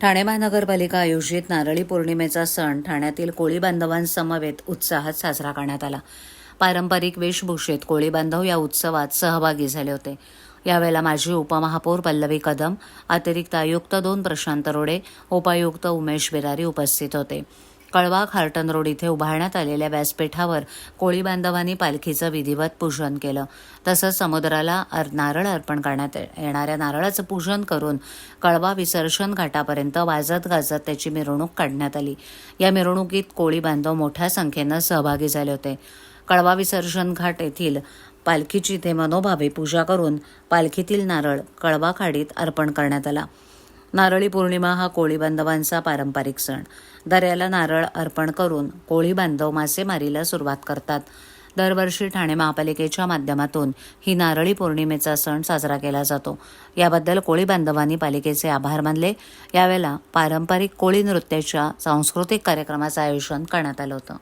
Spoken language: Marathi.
ठाणे महानगरपालिका आयोजित नारळी पौर्णिमेचा सण ठाण्यातील कोळी बांधवांसमवेत उत्साहात साजरा करण्यात आला. पारंपरिक वेशभूषेत कोळी बांधव या उत्सवात सहभागी झाले होते. यावेळेला माजी उपमहापौर पल्लवी कदम अतिरिक्त आयुक्त दोन प्रशांत रोडे उपायुक्त उमेश बिरारी उपस्थित होते. कळवा खार्टन रोड इथे उभारण्यात आलेल्या व्यासपीठावर कोळी बांधवांनी पालखीचं विधिवत पूजन केलं. तसंच समुद्राला अर- नारळ अर्पण करण्यात येणाऱ्या नारळाचं पूजन करून कळवा विसर्जन घाटापर्यंत वाजत गाजत त्याची मिरवणूक काढण्यात आली. या मिरवणुकीत कोळी बांधव मोठ्या संख्येनं सहभागी झाले होते. कळवा विसर्जन घाट येथील पालखीची इथे मनोभावे पूजा करून पालखीतील नारळ कळवा खाडीत अर्पण करण्यात आला. नारळी पौर्णिमा हा कोळी बांधवांचा पारंपरिक सण. दर्याला नारळ अर्पण करून कोळी बांधव मासेमारीला सुरुवात करतात. दरवर्षी ठाणे महापालिकेच्या माध्यमातून ही नारळी पौर्णिमेचा सण साजरा केला जातो. याबद्दल कोळी बांधवांनी पालिकेचे आभार मानले. यावेळेला पारंपरिक कोळी नृत्याच्या सांस्कृतिक कार्यक्रमाचं आयोजन करण्यात आलं होतं.